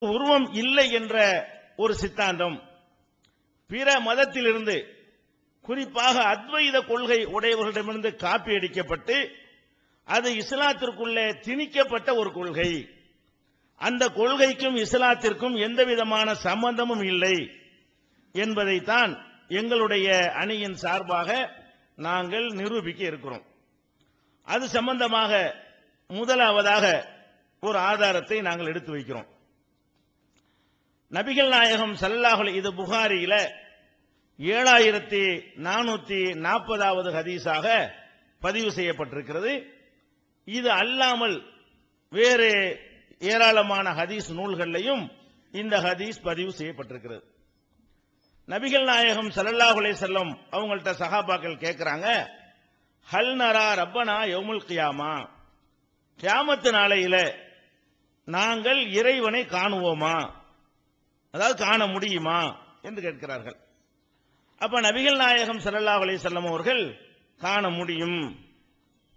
உருவம் இல்லை என்ற ஒரு சித்தாந்தம். பிற மதத்திலிருந்து குறிப்பாக அத்வைத கொள்கை உடையவர்களிடமிருந்து காப்பி அடிக்கப்பட்டு அது இஸ்லாத்திற்குள்ளே திணிக்கப்பட்ட ஒரு கொள்கை. அந்த கொள்கைக்கும் இஸ்லாத்திற்கும் எந்த விதமான சம்பந்தமும் இல்லை என்பதைத்தான் எங்களுடைய அணியின் சார்பாக நாங்கள் நிரூபிக்க இருக்கிறோம். அது சம்பந்தமாக முதலாவதாக ஒரு ஆதாரத்தை நாங்கள் எடுத்து வைக்கிறோம். நபிகள் நாயகம் சல்லாஹுல இது புகாரியில ஏழாயிரத்தி நானூத்தி நாற்பதாவது ஹதீஸாக பதிவு செய்யப்பட்டிருக்கிறது. இது அல்லாமல் வேறு ஏராளமான ஹதீஸ் நூல்கள்லையும் இந்த ஹதீஸ் பதிவு செய்யப்பட்டிருக்கிறது. நபிகள் நாயகம் ஸல்லல்லாஹு செல்லம் அவங்கள்ட்ட சகாபாக்கள் கேட்கிறாங்க ஹல் நரா ரப்பனா யோமுல் கியாமா? கியாமத்து நாளையில நாங்கள் இறைவனை காணுவோமா? அதாவது காண முடியுமா என்று கேட்கிறார்கள். அப்ப நபிகள் நாயகம் ஸல்லல்லாஹு அலைஹி அவர்கள் காண முடியும்.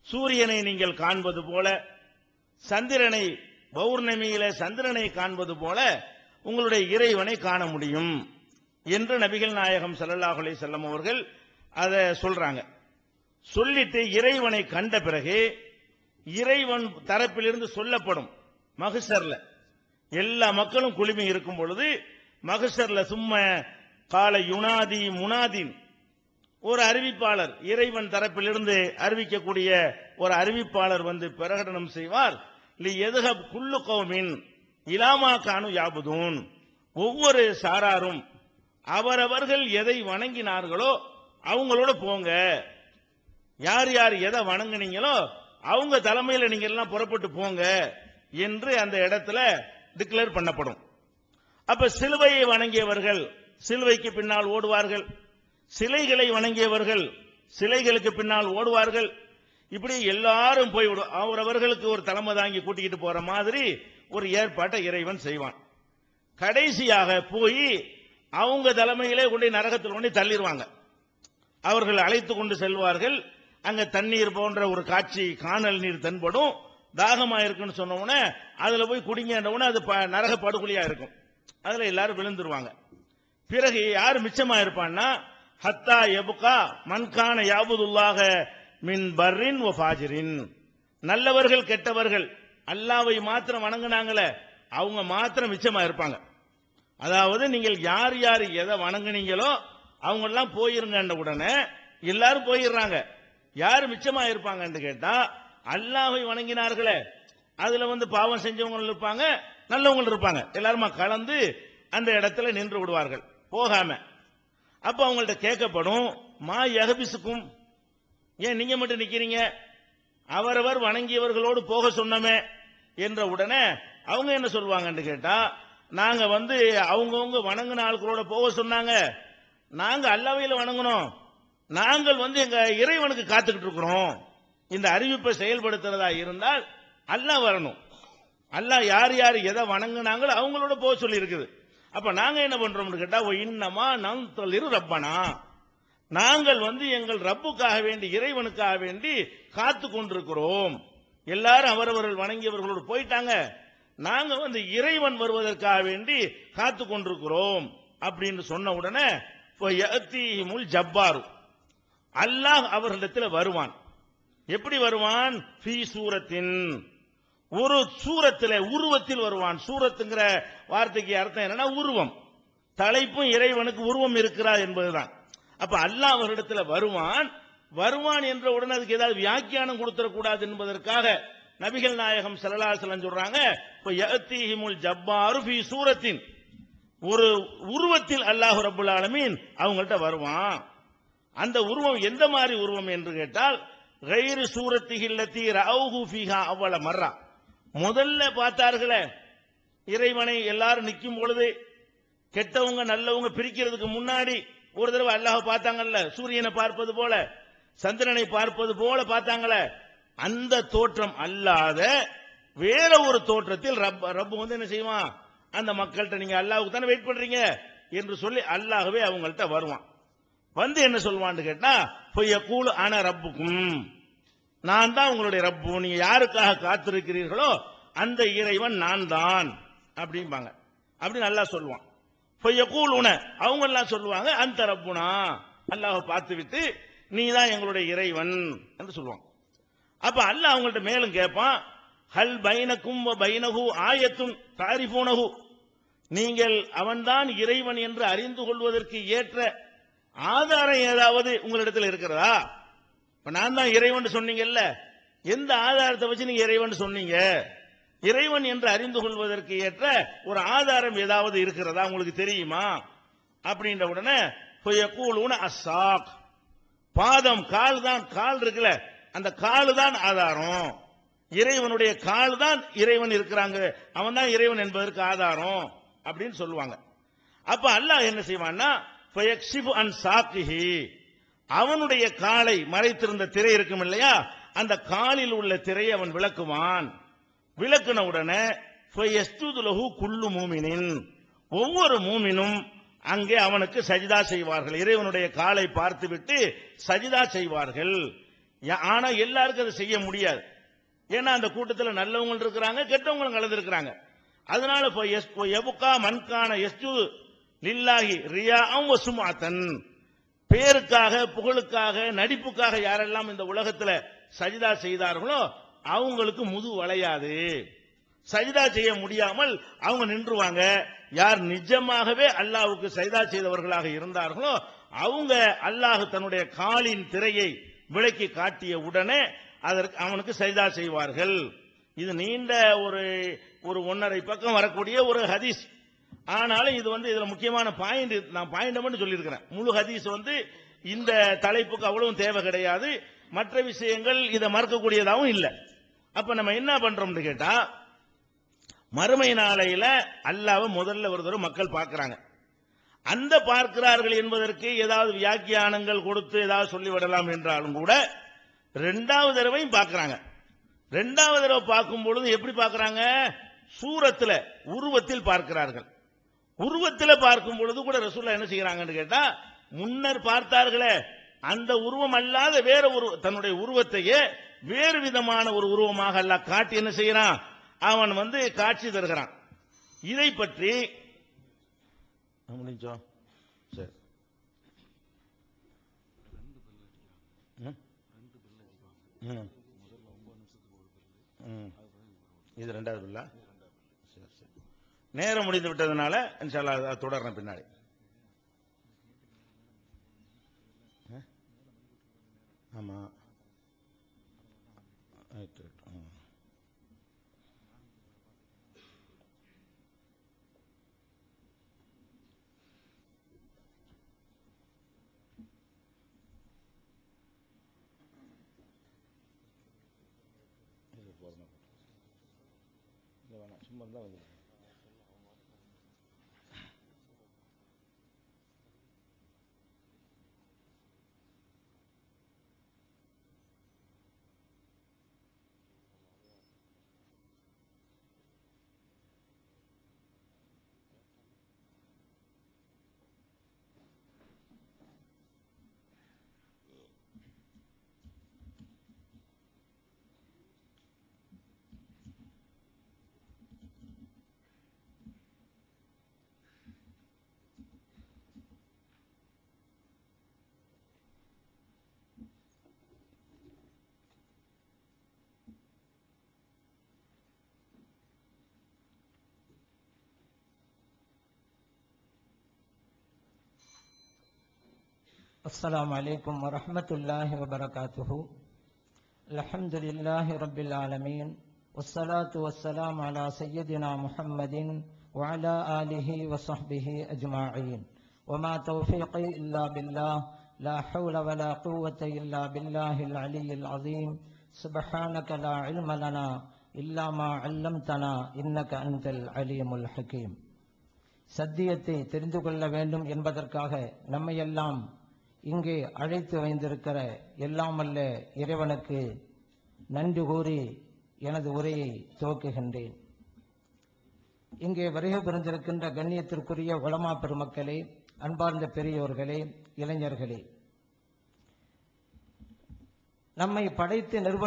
சூரியனை நீங்கள் காண்பது போல சந்திரனை பௌர்ணமியில சந்திரனை காண்பது போல உங்களுடைய இறைவனை காண முடியும் என்று நபிகள் நாயகம் சல்லல்லாஹ் அலைஹி அவர்கள் அதை சொல்றாங்க. சொல்லிட்டு இறைவனை கண்ட பிறகு இறைவன் தரப்பிலிருந்து சொல்லப்படும் மகசர்ல. எல்லா மக்களும் குழுமி இருக்கும் பொழுது மகசர்ல சும்மா கால யுனாதி முனாதின். ஒரு அறிவிப்பாளர் இறைவன் தரப்பிலிருந்து அறிவிக்கக்கூடிய ஒரு அறிவிப்பாளர் வந்து பிரகடனம் செய்வார். லி எதுக குல்லு இலாமா கானு யாபுதூன். ஒவ்வொரு சாராரும் அவரவர்கள் எதை வணங்கினார்களோ அவங்களோட போங்க. யார் யார் எதை வணங்குனீங்களோ அவங்க தலைமையில் நீங்க எல்லாம் புறப்பட்டு போங்க என்று அந்த இடத்துல டிக்ளேர் பண்ணப்படும். அப்ப சிலுவையை வணங்கியவர்கள் சிலுவைக்கு பின்னால் ஓடுவார்கள். சிலைகளை வணங்கியவர்கள் சிலைகளுக்கு பின்னால் ஓடுவார்கள். இப்படி எல்லாரும் போய்விடும். அவரவர்களுக்கு ஒரு தலைமை தாங்கி கூட்டிக்கிட்டு போற மாதிரி ஒரு ஏற்பாட்டை இறைவன் செய்வான். கடைசியாக போய் அவங்க தலைமையிலே கொண்டு நரகத்தில் கொண்டு தள்ளிடுவாங்க. அவர்கள் அழைத்து கொண்டு செல்வார்கள். அங்க தண்ணீர் போன்ற ஒரு காட்சி காணல் நீர் தென்படும். தாகமா இருக்குன்னு சொன்ன உடனே அதுல போய் குடிங்கன்ற உடனே அது ப- நரக படுகொலியா இருக்கும். அதுல எல்லாரும் விழுந்துருவாங்க. பிறகு யார் மிச்சமா இருப்பான்னா ஹத்தா எபுகா மன்கான யாபுதுல்லாக மின் பர்ரின் ஓ ஃபாஜிரின். நல்லவர்கள் கெட்டவர்கள் அல்லாவை மாத்திரம் வணங்குனாங்களே அவங்க மாத்திரம் மிச்சமா இருப்பாங்க அதாவது நீங்கள் யார் யார் எதை வணங்குனீங்களோ அவங்க எல்லாம் போயிருங்கன்ற உடனே எல்லாரும் போயிடுறாங்க. யார் மிச்சமா இருப்பாங்கன்னு கேட்டா அல்லாவை வணங்கினார்களே. அதுல வந்து பாவம் செஞ்சவங்க இருப்பாங்க நல்லவங்க இருப்பாங்க. எல்லாருமா கலந்து அந்த இடத்துல நின்று விடுவார்கள். போகாம. அப்ப அவங்கள்ட்ட கேட்கப்படும் மா எகபிசுக்கும் ஏன் நீங்க மட்டும் நிக்கிறீங்க? அவரவர் வணங்கியவர்களோடு போக சொன்னமே என்ற உடனே அவங்க என்ன சொல்லுவாங்கன்னு கேட்டா நாங்க வந்து அவங்கவுங்க வணங்கின ஆட்களோட போக சொன்னாங்க. நாங்க அல்லாவையில வணங்கணும் நாங்கள் வந்து எங்க இறைவனுக்கு காத்துக்கிட்டு இருக்கிறோம். இந்த அறிவிப்பை செயல்படுத்துறதா இருந்தால் அல்லாஹ் வரணும். அல்லாஹ் யார் யார் எதை வணங்குனாங்களோ அவங்களோட போக சொல்லி இருக்குது அப்ப நாங்க என்ன பண்றோம்னு கேட்டா "ஓ, இன்னமா நம் தொழில் ரப்பனா? நாங்கள் வந்து எங்கள் ரப்புக்காக வேண்டி இறைவனுக்காக வேண்டி காத்து கொண்டிருக்கிறோம். எல்லாரும் அவரவர்கள் வணங்கியவர்களோடு போயிட்டாங்க. நாங்க வந்து இறைவன் வருவதற்காக வேண்டி காத்து கொண்டிருக்கிறோம் அப்படின்னு சொன்ன உடனே முல் ஜப்பாரு. அல்லாஹ் அவர்களிடத்தில் வருவான். எப்படி வருவான்? ஃபீ சூரத்தின். ஒரு சூரத்தில் உருவத்தில் வருவான். சூரத்துங்கிற வார்த்தைக்கு அர்த்தம் என்னன்னா உருவம். தலைப்பும் இறைவனுக்கு உருவம் இருக்கிறார் என்பதுதான். அப்ப அல்லாஹ் அவரிடத்துல வருவான். வருவான் என்ற உடனே அதுக்கு ஏதாவது வியாக்கியானம் கொடுத்துடக்கூடாது என்பதற்காக நபிகள் நாயகம் செலலா அலைஹி சொல்றாங்க இப்ப ஜப்பாரு ஃபீ சூரத்தின். ஒரு உருவத்தில் அல்லாஹ் ரபுல் ஆலமீன் அவங்கள்ட்ட வருவான். அந்த உருவம் எந்த மாதிரி உருவம் என்று கேட்டால் கைரு சூரத்திகில்லத்தி ரவுஹு ஃபீஹா அவ்வள மர்ரா. முதல்ல பார்த்தார்களே இறைவனை எல்லாரும் நிற்கும் பொழுது கெட்டவங்க நல்லவங்க பிரிக்கிறதுக்கு முன்னாடி ஒரு தடவை அல்லாஹ் பார்த்தாங்கல்ல சூரியனை பார்ப்பது போல சந்திரனை பார்ப்பது போல பார்த்தாங்களே அந்த தோற்றம் அல்லாத வேற ஒரு தோற்றத்தில் ரப் ரப்பு வந்து என்ன செய்வான்? அந்த மக்கள்கிட்ட நீங்க அல்லாவுக்கு தானே வெயிட் பண்றீங்க? என்று சொல்லி அல்லாகவே அவங்கள்ட்ட வருவான். வந்து என்ன சொல்வான்னு கேட்டா பொய்ய கூழ் ஆன ரப்புக்கும். நான் தான் உங்களுடைய ரப்பு. நீங்க யாருக்காக காத்திருக்கிறீர்களோ அந்த இறைவன் நான் தான் அப்படிம்பாங்க. அப்படி நல்லா சொல்லுவான். இப்போ உன அவங்க எல்லாம் சொல்லுவாங்க அந்த ரப்புனா அல்லாஹ் பார்த்து விட்டு நீ தான் எங்களுடைய இறைவன் என்று சொல்லுவாங்க. அப்ப அல்லாஹ் அவங்கள்ட்ட மேலும் கேட்பான் ஹல் பைனக்கும் பைனகு பைனஹு தாரிபூனகு நீங்கள் அவன்தான் இறைவன் என்று அறிந்து கொள்வதற்கு ஏற்ற ஆதாரம் ஏதாவது உங்களிடத்தில் இருக்கிறதா? இப்ப நான் தான் இறைவன் சொன்னீங்கல்ல? எந்த ஆதாரத்தை வச்சு நீங்க இறைவன் சொன்னீங்க? இறைவன் என்று அறிந்து கொள்வதற்கு ஏற்ற ஒரு ஆதாரம் ஏதாவது இருக்கிறதா? உங்களுக்கு தெரியுமா? அப்படின்ற உடனே அசாக் பாதம் கால் தான் கால் இருக்குல்ல? அந்த கால் தான் ஆதாரம். இறைவனுடைய கால் தான் இறைவன் இருக்கிறாங்க. அவன் தான் இறைவன் என்பதற்கு ஆதாரம் அப்படின்னு சொல்லுவாங்க. அப்ப அல்லாஹ் என்ன செய்வான்னா அன் சாக்கிஹி. அவனுடைய காலை மறைத்திருந்த திரை இருக்கும் இல்லையா? அந்த காலில் உள்ள திரையை அவன் விளக்குவான். விளக்குன உடனே ஃபயஸ்ஜுது குல்லு மூமினின். ஒவ்வொரு மூமினும் அங்கே அவனுக்கு சஜிதா செய்வார்கள். இறைவனுடைய காலை பார்த்துவிட்டு சஜிதா செய்வார்கள். ஆனா எல்லாருக்கும் அதை செய்ய முடியாது. ஏன்னா அந்த கூட்டத்தில் நல்லவங்க இருக்கிறாங்க கெட்டவங்களும் கலந்துருக்கிறாங்க. அதனால இப்போ எஸ் எபுக்கா மண்கான எஸ்ஜு லில்லாஹி ரியா அவங்க சுமாத்தன் பேருக்காக புகழுக்காக நடிப்புக்காக யாரெல்லாம் இந்த உலகத்தில் சஜிதா செய்தார்களோ அவங்களுக்கு முது வளையாது. சஜிதா செய்ய முடியாமல் அவங்க நின்றுவாங்க. யார் நிஜமாகவே அல்லாவுக்கு சஜிதா செய்தவர்களாக இருந்தார்களோ அவங்க அல்லாஹ் தன்னுடைய காலின் திரையை விளக்கி காட்டிய உடனே அதற்கு அவனுக்கு சஜிதா செய்வார்கள். இது நீண்ட ஒரு ஒரு ஒன்னரை பக்கம் வரக்கூடிய ஒரு ஹதீஸ். ஆனாலும் இது வந்து இதுல முக்கியமான பாயிண்ட் நான் பாயிண்ட் மட்டும் சொல்லியிருக்கிறேன். முழு ஹதீஸ் வந்து இந்த தலைப்புக்கு அவ்வளவும் தேவை கிடையாது. மற்ற விஷயங்கள் இதை மறக்கக்கூடியதாகவும் இல்லை. அப்ப நம்ம என்ன பண்றோம்னு கேட்டா மறுமை நாளையில அல்லாவை முதல்ல ஒரு தடவை மக்கள் பார்க்கிறாங்க. அந்த பார்க்கிறார்கள் என்பதற்கு ஏதாவது வியாக்கியானங்கள் கொடுத்து ஏதாவது சொல்லிவிடலாம் என்றாலும் கூட ரெண்டாவது தடவையும் பார்க்கிறாங்க. ரெண்டாவது தடவை பார்க்கும் பொழுது எப்படி பார்க்கிறாங்க? சூரத்தில் உருவத்தில் பார்க்கிறார்கள். உருவத்தில் பார்க்கும் பொழுது கூட ரசூல்லா என்ன செய்யறாங்கன்னு கேட்டா முன்னர் பார்த்தார்களே அந்த உருவம் அல்லாத வேற ஒரு தன்னுடைய உருவத்தையே வேறு விதமான ஒரு உருவமாக அல்ல காட்டி என்ன செய்யறான் அவன் வந்து காட்சி தருகிறான் இதை பற்றி முடிஞ்சோம் சரி ம்? ம். ம். இது ரெண்டாவது பிள்ளை நேரம் முடிந்து விட்டதுனால இன்ஷால்லா அதை தொடர்றேன் பின்னாடி. ஆ? ஆமா. ரைட், சும்மா தான் வந்து السلام عليكم ورحمة الله وبركاته. الحمد لله رب العالمين. والصلاة والسلام على سيدنا محمد وعلى آله وصحبه أجمعين. وما توفيقي إلا بالله لا حول ولا قوة إلا بالله العلي العظيم. سبحانك لا علم لنا إلا ما علمتنا إنك أنت العليم الحكيم. சத்தியத்தை தெரிந்து கொள்ள வேண்டும் என்பதற்காக நம்மையெல்லாம் இங்கே அழைத்து வைத்திருக்கிற எல்லாம் இறைவனுக்கு நன்றி கூறி எனது உரையை துவக்குகின்றேன். இங்கே வருகை புரிந்திருக்கின்ற கண்ணியத்திற்குரிய உலமா பெருமக்களே அன்பார்ந்த பெரியோர்களே இளைஞர்களே. நம்மை படைத்து நிர்வ